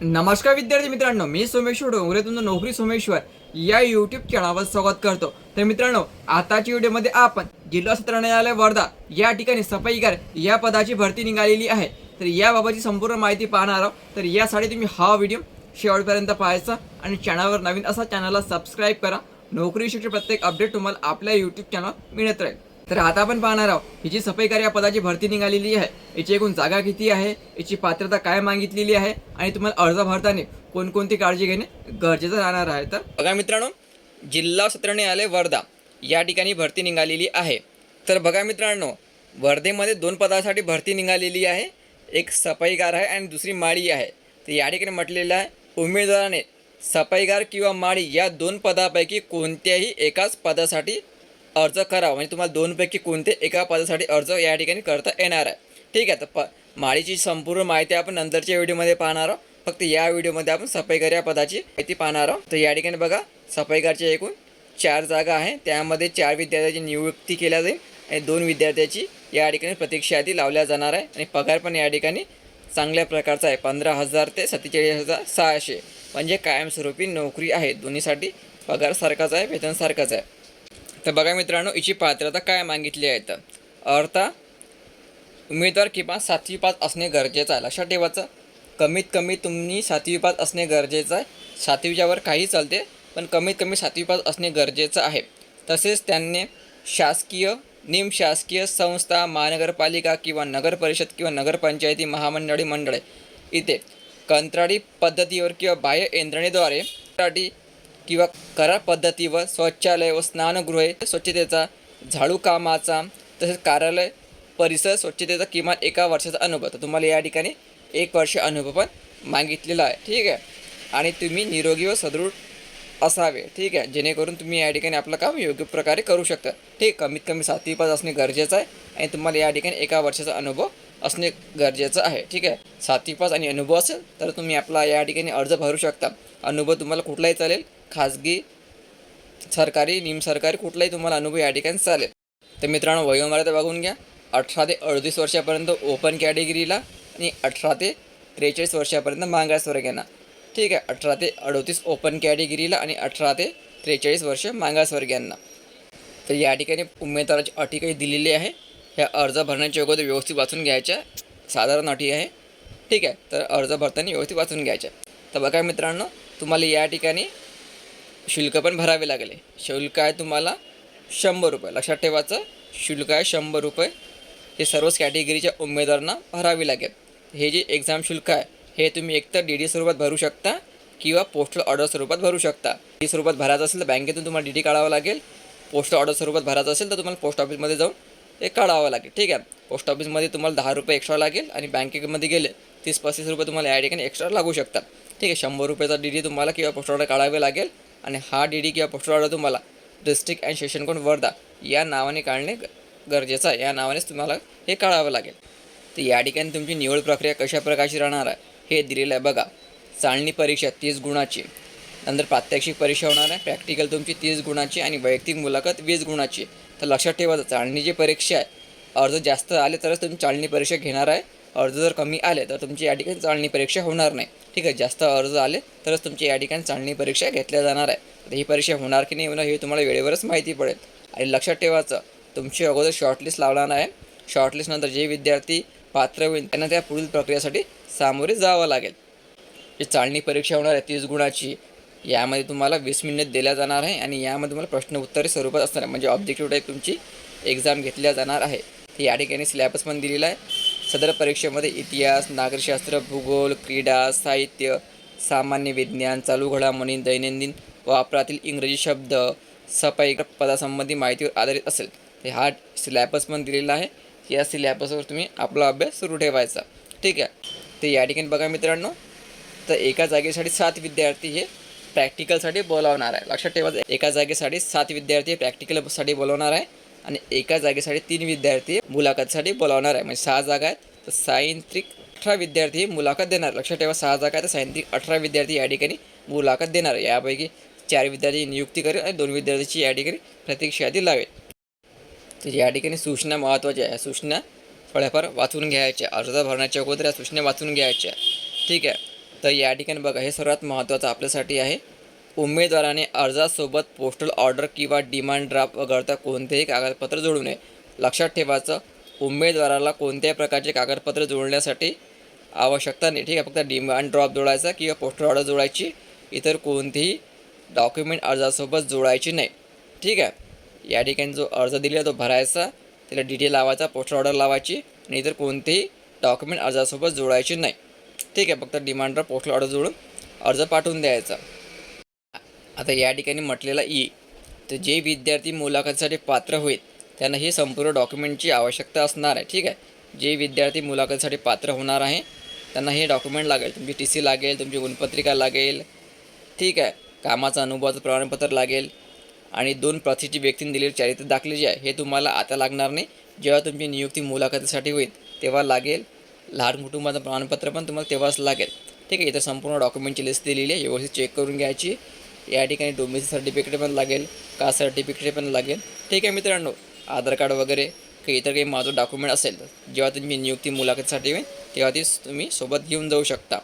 नमस्कार विद्यार्थी मित्रांनो मी सोमेश्वर डोंगरे तुमचं नोकरी सोमेश्वर या युट्यूब चॅनलवर स्वागत करतो. तर मित्रांनो आताच्या व्हिडिओमध्ये आपण जिल्हा सत्र न्यायालय वर्धा या ठिकाणी सफाईकार या पदाची भरती निघालेली आहे. तर याबाबतची संपूर्ण माहिती पाहणार आहोत. तर यासाठी तुम्ही हा व्हिडिओ शेवटपर्यंत पाहायचा आणि चॅनलवर नवीन असा चॅनलला सबस्क्राईब करा. नोकरी शिक्षण प्रत्येक अपडेट तुम्हाला आपल्या यूट्यूब चॅनल मिळत राहील. तर आता आपण पाहणार आहोत हिची सफाईकार या पदाची भरती निघालेली आहे. याची एकूण जागा किती आहे याची पात्रता काय मागितलेली आहे आणि तुम्हाला अर्ज भरताना कोणकोणती काळजी घेणे गरजेचं राहणार आहे. तर बघा मित्रांनो जिल्हा सत्र न्यायालय वर्धा या ठिकाणी भरती निघालेली आहे. तर बघा मित्रांनो वर्धेमध्ये दोन पदासाठी भरती निघालेली आहे. एक सफाईगार आहे आणि दुसरी माळी आहे. तर या ठिकाणी म्हटलेलं आहे उमेदवाराने सफाईगार किंवा माळी या दोन पदापैकी कोणत्याही एकाच पदासाठी अर्ज करावा. म्हणजे तुम्हाला दोनपैकी कोणते एका पदासाठी अर्ज या ठिकाणी करता येणार आहे. ठीक आहे तर प माळीची संपूर्ण माहिती आपण नंतरच्या व्हिडिओमध्ये पाहणार आहोत. फक्त या व्हिडिओमध्ये आपण सफाईकर या पदाची माहिती पाहणार आहोत. तर या ठिकाणी बघा सफाईकरच्या एकूण चार जागा आहे. त्यामध्ये चार विद्यार्थ्याची नियुक्ती केल्या जाईल आणि दोन विद्यार्थ्याची या ठिकाणी प्रतीक्षा आधी लावल्या जाणार आहे. आणि पगार पण या ठिकाणी चांगल्या प्रकारचा आहे. पंधरा हजार ते सत्तेचाळीस हजार सहाशे. म्हणजे कायमस्वरूपी नोकरी आहे. दोन्हीसाठी पगार सारखाच आहे वेतन सारखाच आहे. तर बघा मित्रांनो हिची पात्रता काय मागितली आहे तर? अर्था उमेदवार किंवा सातवी पास असणे गरजेचं आहे. लक्षात ठेवायचं कमीत कमी तुम्ही सातवी पास असणे गरजेचं आहे. सातवीच्यावर काही चालते पण कमीत कमी सातवी पास असणे गरजेचं आहे. तसेच त्यांनी शासकीय निमशासकीय संस्था महानगरपालिका किंवा नगरपरिषद किंवा नगरपंचायती महामंडळी मंडळे इथे कंत्राटी पद्धतीवर किंवा बाह्य यंत्रणेद्वारे किंवा करार पद्धतीवर शौचालय व स्नानगृहे स्वच्छतेचा झाडू कामाचा तसेच कार्यालय परिसर स्वच्छतेचा किमान एका वर्षाचा अनुभव. तर तुम्हाला या ठिकाणी एक वर्ष अनुभव पण मागितलेला आहे. ठीक आहे? आणि तुम्ही निरोगी व सदृढ असावे. ठीक आहे? जेणेकरून तुम्ही या ठिकाणी आपलं काम योग्य प्रकारे करू शकता. ठीक? कमीत कमी सातवी पास असणे गरजेचं आहे आणि तुम्हाला या ठिकाणी एका वर्षाचा अनुभव असणे गरजेचं आहे. ठीक आहे? सातवी पास आणि अनुभव असेल तर तुम्ही आपला या ठिकाणी अर्ज भरू शकता. अनुभव तुम्हाला कुठलाही चालेल खाजगी सरकारी निमसरकारी कुठलाही तुम्हाला अनुभव या ठिकाणी चालेल. तर मित्रांनो वयोमर्यादा बघून घ्या. अठरा ते अडतीस वर्षापर्यंत ओपन कॅटेगरीला आणि अठरा ते त्रेचाळीस वर्षापर्यंत मागासवर्गीयांना ठीक आहे अठरा ते अडतीस ओपन कॅटेगरीला आणि अठरा ते त्रेचाळीस वर्ष मागासवर्गीयांना तर या ठिकाणी उमेदवाराची अटी काही दिलेली आहे. ह्या अर्ज भरण्याच्या अगोदर व्यवस्थित वाचून घ्यायच्या. साधारण अटी आहे. ठीक आहे तर अर्ज भरताना व्यवस्थित वाचून घ्यायच्या. तर बघा मित्रांनो तुम्हाला या ठिकाणी शुल्क पण भरावे लागले. शुल्क आहे तुम्हाला शंभर रुपये. लक्षात ठेवायचं शुल्क आहे शंभर रुपये. हे सर्वच कॅटेगरीच्या उमेदवारांना भरावे लागेल. हे जे एक्झाम शुल्क आहे हे तुम्ही एकतर डी डी स्वरूपात भरू शकता किंवा पोस्टल ऑर्डर स्वरूपात भरू शकता. डी स्वरूपात भरायचं असेल तर बँकेतून तुम्हाला डी डी काढावं लागेल. पोस्टल ऑर्डर स्वरूपात भरायचं असेल तर तुम्हाला पोस्ट ऑफिसमध्ये जाऊन ते काढावं लागेल. ठीक आहे? पोस्ट ऑफिसमध्ये तुम्हाला दहा रुपये एक्स्ट्रा लागेल आणि बँकेमध्ये गेले तीस पस्तीस रुपये तुम्हाला या ठिकाणी एक्स्ट्रा लागू शकतात. ठीक आहे? शंभर रुपयाचा डी डी तुम्हाला किंवा पोस्ट ऑर्डर काढावे लागेल. आणि हा डी डी किंवा पोस्टल ऑर्डर तुम्हाला district and session court Wardha या नावाने काढणे गरजेचं आहे. या नावानेच तुम्हाला हे काढावं लागेल. तर या ठिकाणी तुमची निवड प्रक्रिया कशा प्रकारची राहणार आहे हे दिलेलं आहे बघा. चालणी परीक्षा तीस गुणाची. नंतर प्रात्यक्षिक परीक्षा होणार आहे. प्रॅक्टिकल तुमची तीस गुणाची आणि वैयक्तिक मुलाखत वीस गुणाची. तर लक्षात ठेवायचं चालणीची परीक्षा आहे. अर्ज जास्त आले तरच तुम्ही चाळणी परीक्षा घेणार आहे. अर्ज जर कमी आले तर तुमची या ठिकाणी चाळणी परीक्षा होणार नाही. ठीक आहे जास्त अर्ज आले तरच तुमची या ठिकाणी चाळणी परीक्षा घेतल्या जाणार आहे. तर ही परीक्षा होणार की नाही होणार हे तुम्हाला वेळेवरच माहिती पडेल. आणि लक्षात ठेवायचं तुमची अगोदर शॉर्टलिस्ट लावणार आहे. शॉर्टलिस्टनंतर जे विद्यार्थी पात्र होईल त्यांना त्या पुढील प्रक्रियेसाठी सामोरे जावं लागेल. जी चाळणी परीक्षा होणार आहे तीस गुणाची यामध्ये तुम्हाला वीस मिनिट दिल्या जाणार आहे आणि यामध्ये तुम्हाला प्रश्न उत्तरे स्वरूपात असणार आहे. म्हणजे ऑब्जेक्टिव्ह टाईप तुमची एक्झाम घेतल्या जाणार आहे. ती या ठिकाणी सिलॅबस पण दिलेला आहे. सदर परीक्षेमध्ये इतिहास नागरिकशास्त्र भूगोल क्रीडा साहित्य सामान्य विज्ञान चालू घडामोडी दैनंदिन वापरातील इंग्रजी शब्द सफाई पदासंबंधी माहितीवर आधारित असेल. तर हा सिलॅबस पण दिलेला आहे. या सिलॅबसवर तुम्ही आपला अभ्यास सुरू ठेवायचा. ठीक आहे? तर या ठिकाणी बघा मित्रांनो तर एका जागेसाठी सात विद्यार्थी हे प्रॅक्टिकलसाठी बोलावणार आहे. लक्षात ठेवायचं एका जागेसाठी सात विद्यार्थी प्रॅक्टिकलसाठी बोलवणार आहे. आणि एका जागेसाठी तीन विद्यार्थी मुलाखतीसाठी बोलावणार आहे. म्हणजे सहा जागा आहेत. तर सायंत्रिक अठरा विद्यार्थी मुलाखत देणार. लक्षात ठेवा सहा जागा आहेत. तर सायंत्रिक अठरा विद्यार्थी या ठिकाणी मुलाखत देणार आहे. यापैकी चार विद्यार्थी नियुक्ती करेल आणि दोन विद्यार्थ्यांची या ठिकाणी प्रतीक्षा यादी लावेल. तर या ठिकाणी सूचना महत्त्वाच्या आहे. सूचना थोड्याफार वाचून घ्यायच्या. अर्ज भरण्याच्या अगोदर या सूचना वाचून घ्यायच्या. ठीक आहे. तर या ठिकाणी बघा हे सर्वात महत्त्वाचं आपल्यासाठी आहे. उमेदवाराने अर्जासोबत पोस्टल ऑर्डर किंवा डिमांड ड्राफ्ट वगळता कोणतेही कागदपत्र जोडू नये. लक्षात ठेवायचं उमेदवाराला कोणत्याही प्रकारचे कागदपत्र जोडण्यासाठी आवश्यकता नाही. ठीक आहे फक्त डिमांड ड्रॉप जोडायचा किंवा पोस्टल ऑर्डर जोडायची इतर कोणतीही डॉक्युमेंट अर्जासोबत जोडायची नाही. ठीक आहे या ठिकाणी जो अर्ज दिला तो भरायचा त्याला डिटेल लावायचा पोस्टल ऑर्डर लावायची आणि इतर कोणतेही डॉक्युमेंट अर्जासोबत जोडायची नाही. ठीक आहे फक्त डिमांड ड्रॉप पोस्टल ऑर्डर जोडून अर्ज पाठवून द्यायचा. आता या ठिकाणी म्हटलेला ई तर जे विद्यार्थी मुलाखतीसाठी पात्र होईल त्यांना हे संपूर्ण डॉक्युमेंटची आवश्यकता असणार आहे ठीक आहे? जे विद्यार्थी मुलाखतीसाठी पात्र होणार आहे त्यांना हे डॉक्युमेंट लागेल. तुमची टी सी लागेल तुमची गुणपत्रिका लागेल ठीक आहे? कामाचं अनुभवाचं प्रमाणपत्र लागेल आणि दोन प्रथिची व्यक्तीने दिलेली चारित्र दाखले जे आहे हे तुम्हाला आता लागणार नाही. जेव्हा तुमची नियुक्ती मुलाखतीसाठी होईल तेव्हा लागेल. लहान कुटुंबाचं प्रमाणपत्र पण तुम्हाला तेव्हाच लागेल. ठीक आहे? इथं संपूर्ण डॉक्युमेंटची लिस्ट दिलेली आहे. व्यवस्थित चेक करून घ्यायची. या ठिकाणी डोमेसी सर्टिफिकेट पण लागेल कास्ट सर्टिफिकेट पण लागेल. ठीक आहे मित्रांनो आधार कार्ड वगैरे काही इतर काही माझं डॉक्युमेंट असेल जेव्हा तुमची नियुक्ती मुलाखतीसाठी होईल तेव्हा ती तुम्ही सोबत घेऊन जाऊ शकता.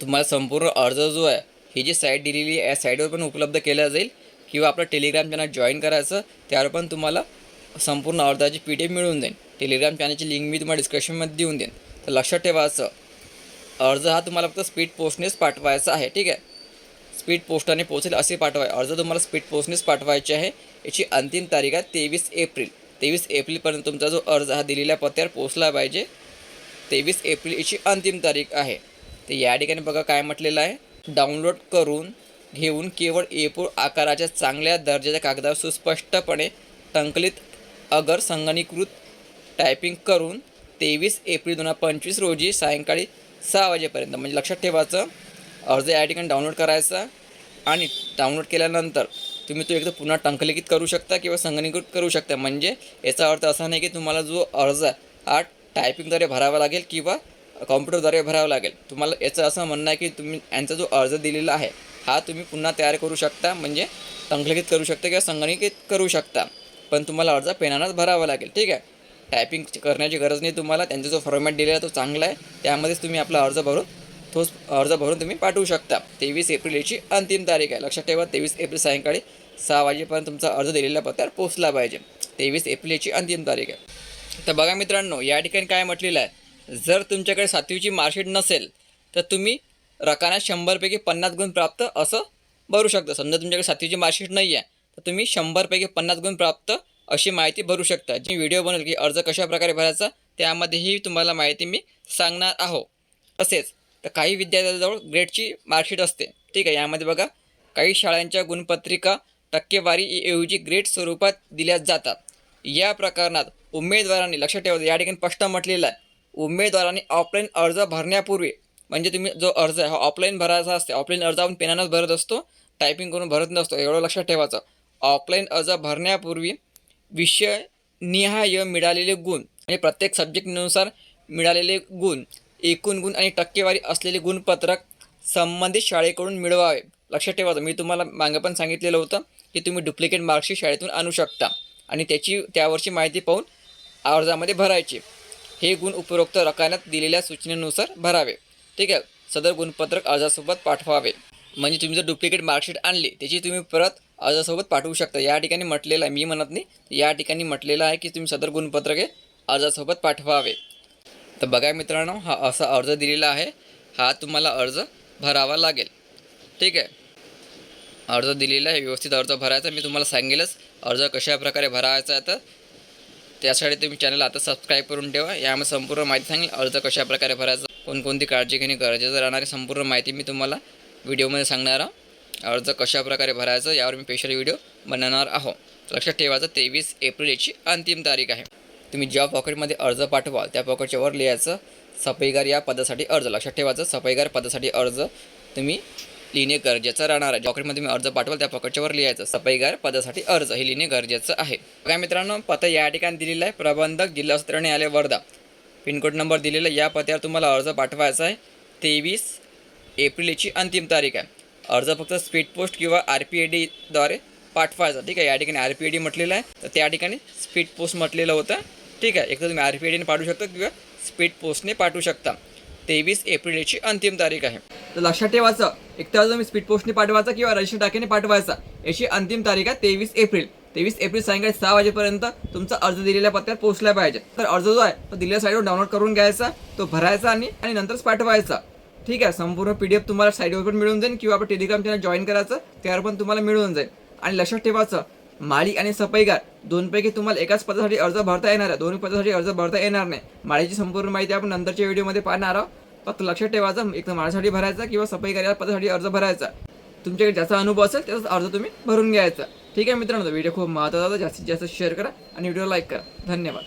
तुम्हाला संपूर्ण अर्ज जो आहे ही जी साईट दिलेली आहे या साईटवर पण उपलब्ध केल्या जाईल. किंवा आपलं टेलिग्राम चॅनल जॉईन करायचं त्यावर पण तुम्हाला संपूर्ण अर्जाची पी डी एफ मिळून जाईल. टेलिग्राम चॅनलची लिंक मी तुम्हाला डिस्क्रिप्शनमध्ये देऊन देईन. तर लक्षात ठेवायचं अर्ज हा तुम्हाला फक्त स्पीड पोस्टनेच पाठवायचा आहे. ठीक आहे? स्पीड पोस्टाने पोहोचेल असे पाठवाय अर्ज तुम्हाला स्पीड पोस्टनेच पाठवायचे आहे. याची अंतिम तारीख आहे तेवीस एप्रिल. तेवीस एप्रिलपर्यंत तुमचा जो अर्ज हा दिलेल्या पत्त्यावर पोचला पाहिजे. तेवीस एप्रिल याची अंतिम तारीख आहे. तर या ठिकाणी बघा काय म्हटलेलं आहे. डाउनलोड करून घेऊन केवळ एपूर आकाराच्या चांगल्या दर्जाच्या कागदावर सुस्पष्टपणे टंकलित अगर संगणीकृत टायपिंग करून तेवीस एप्रिल दोन हजार पंचवीस रोजी सायंकाळी सहा वाजेपर्यंत म्हणजे लक्षात ठेवायचं अर्ज या ठिकाणी डाउनलोड करायचा आणि डाउनलोड केल्यानंतर तुम्ही तो एकदा पुन्हा टंकलिखित करू शकता किंवा संगणकीकृत करू शकता. म्हणजे याचा अर्थ असा नाही की तुम्हाला जो अर्ज आहे हा टायपिंगद्वारे भरावा लागेल किंवा कॉम्प्युटरद्वारे भरावा लागेल. तुम्हाला याचं असं म्हणणं आहे की तुम्ही यांचा जो अर्ज दिलेला आहे हा तुम्ही पुन्हा तयार करू शकता. म्हणजे टंकलिखित करू शकता किंवा संगणकीत करू शकता. पण तुम्हाला अर्ज पेनानंच भरावा लागेल. ठीक आहे? टायपिंग करण्याची गरज नाही तुम्हाला. त्यांचा जो फॉर्मॅट दिलेला आहे तो चांगला आहे. त्यामध्येच तुम्ही आपला अर्ज भरून तोच अर्ज भरून तुम्ही पाठवू शकता. तेवीस एप्रिल याची अंतिम तारीख आहे. लक्षात ठेवा तेवीस एप्रिल सायंकाळी सहा वाजेपर्यंत तुमचा अर्ज दिलेल्या पत्त्यावर पोहोचला पाहिजे. तेवीस एप्रिल याची अंतिम तारीख आहे. तर बघा मित्रांनो या ठिकाणी काय म्हटलेलं आहे? जर तुमच्याकडे सातवीची मार्कशीट नसेल तर तुम्ही रकाना शंभरपैकी पन्नास गुण प्राप्त असं भरू शकता. समजा तुमच्याकडे सातवीची मार्कशीट नाही आहे तर तुम्ही शंभरपैकी पन्नास गुण प्राप्त अशी माहिती भरू शकता. जी व्हिडिओ बनवेल की अर्ज कशा प्रकारे भरायचा त्यामध्येही तुम्हाला माहिती मी सांगणार आहो. तसेच तर काही विद्यार्थ्याजवळ ग्रेडची मार्कशीट असते. ठीक आहे यामध्ये बघा काही शाळांच्या गुणपत्रिका टक्केवारी ऐवजी ग्रेड स्वरूपात दिल्या जातात. या प्रकरणात उमेदवारांनी लक्षात ठेवायचं या ठिकाणी स्पष्ट म्हटलेलं आहे. उमेदवारांनी ऑफलाईन अर्ज भरण्यापूर्वी म्हणजे तुम्ही जो अर्ज आहे हा ऑफलाईन भरायचा असते. ऑफलाईन अर्ज आपण पेनानंच भरत असतो टायपिंग करून भरत नसतो एवढं लक्षात ठेवायचं. ऑफलाईन अर्ज भरण्यापूर्वी विषय निहाय मिळालेले गुण म्हणजे प्रत्येक सब्जेक्टनुसार मिळालेले गुण एकूण गुण आणि टक्केवारी असलेले गुणपत्रक संबंधित शाळेकडून मिळवावे. लक्षात ठेवायचं मी तुम्हाला मागं पण सांगितलेलं होतं की तुम्ही डुप्लिकेट मार्कशीट शाळेतून आणू शकता आणि त्याची त्यावरची माहिती पाहून अर्जामध्ये भरायची. हे गुण उपरोक्त रकान्यात दिलेल्या सूचनेनुसार भरावे. ठीक आहे? सदर गुणपत्रक अर्जासोबत पाठवावे. म्हणजे तुम्ही जर डुप्लिकेट मार्कशीट आणली त्याची तुम्ही परत अर्जासोबत पाठवू शकता. या ठिकाणी म्हटलेलं आहे मी म्हणत नाही या ठिकाणी म्हटलेलं आहे की तुम्ही सदर गुणपत्रके अर्जासोबत पाठवावे. तर बघा मित्रांनो हा असा अर्ज दिलेला आहे. हा तुम्हाला अर्ज भरावा लागेल. ठीक आहे? अर्ज दिलेला आहे व्यवस्थित अर्ज भरायचा मी तुम्हाला सांगेलच अर्ज कशा प्रकारे भरायचा आहे तर. त्यासाठी तुम्ही चॅनल आता सबस्क्राईब करून ठेवा. यामध्ये संपूर्ण माहिती सांगेल अर्ज कशा प्रकारे भरायचा कोणकोणती काळजी घेणे गरजेचं राहणारी संपूर्ण माहिती मी तुम्हाला व्हिडिओमध्ये सांगणार आहोत अर्ज कशा प्रकारे भरायचा यावर मी स्पेशल व्हिडिओ बनवणार आहो लक्षात ठेवायचं तेवीस एप्रिल याची अंतिम तारीख आहे. तुम्ही ज्या पॉकेटमध्ये अर्ज पाठवाल त्या पॉकेटच्या वर लिहायचं सफाईगार या पदासाठी अर्ज. लक्षात ठेवायचं सफाईगार पदासाठी अर्ज तुम्ही लिहिणे गरजेचं राहणार आहे. पॉकेटमध्ये तुम्ही अर्ज पाठवाल त्या पॉकेटच्या वर लिहायचं सफाईगार पदासाठी अर्ज. हे लिहिणे गरजेचं आहे. काय मित्रांनो पत्ता या ठिकाणी दिलेलं आहे. प्रबंधक जिल्हा सत्र न्यायालय वर्धा. पिनकोड नंबर दिलेला आहे. या पत्त्यावर तुम्हाला अर्ज पाठवायचा आहे. तेवीस एप्रिल याची अंतिम तारीख आहे. अर्ज फक्त स्पीड पोस्ट किंवा आर पी ए डीद्वारे पाठवायचा. ठीक आहे? या ठिकाणी आर पी ए डी म्हटलेलं आहे. तर त्या ठिकाणी स्पीड पोस्ट म्हटलेलं होतं. ठीक आहे. एक तर तुम्ही आर पी आयडीने पाठवू शकता किंवा स्पीड पोस्टने पाठवू शकता. तेवीस एप्रिल याची अंतिम तारीख आहे. तर लक्षात ठेवायचं एक तर तुम्ही स्पीड पोस्टने पाठवायचा किंवा रजिस्टर टाकीने पाठवायचा याची अंतिम तारीख आहे तेवीस एप्रिल. तेवीस एप्रिल सायंकाळी सहा वाजेपर्यंत तुमचा अर्ज दिलेल्या पत्त्यात पोहोचला पाहिजे. तर अर्ज जो आहे तो दिलेल्या साईडवर डाउनलोड करून घ्यायचा तो भरायचा आणि आणि नंतरच पाठवायचा. ठीक आहे. संपूर्ण पी डी एफ तुम्हाला साईडवर पण मिळून जाईल किंवा आपण टेलिग्राम चॅनल जॉईन करायचं त्यावर पण तुम्हाला मिळून जाईल. आणि लक्षात ठेवायचं माळी आणि सफाईगार दोनपैकी तुम्हाला एकाच पदासाठी अर्ज भरता येणार आहे. दोन्ही पदासाठी अर्ज भरता येणार नाही. माळीची संपूर्ण माहिती आपण नंतरच्या व्हिडिओमध्ये पाहणार आहोत. फक्त लक्षात ठेवायचं एक तर माळ्यासाठी भरायचा किंवा सफाईगार या पदासाठी अर्ज भरायचा. तुमच्याकडे ज्याचा अनुभव असेल त्याचा अर्ज तुम्ही भरून घ्यायचा. ठीक आहे मित्रांनो व्हिडिओ खूप महत्त्वाचा जास्तीत जास्त शेअर करा आणि व्हिडिओ लाईक करा. धन्यवाद.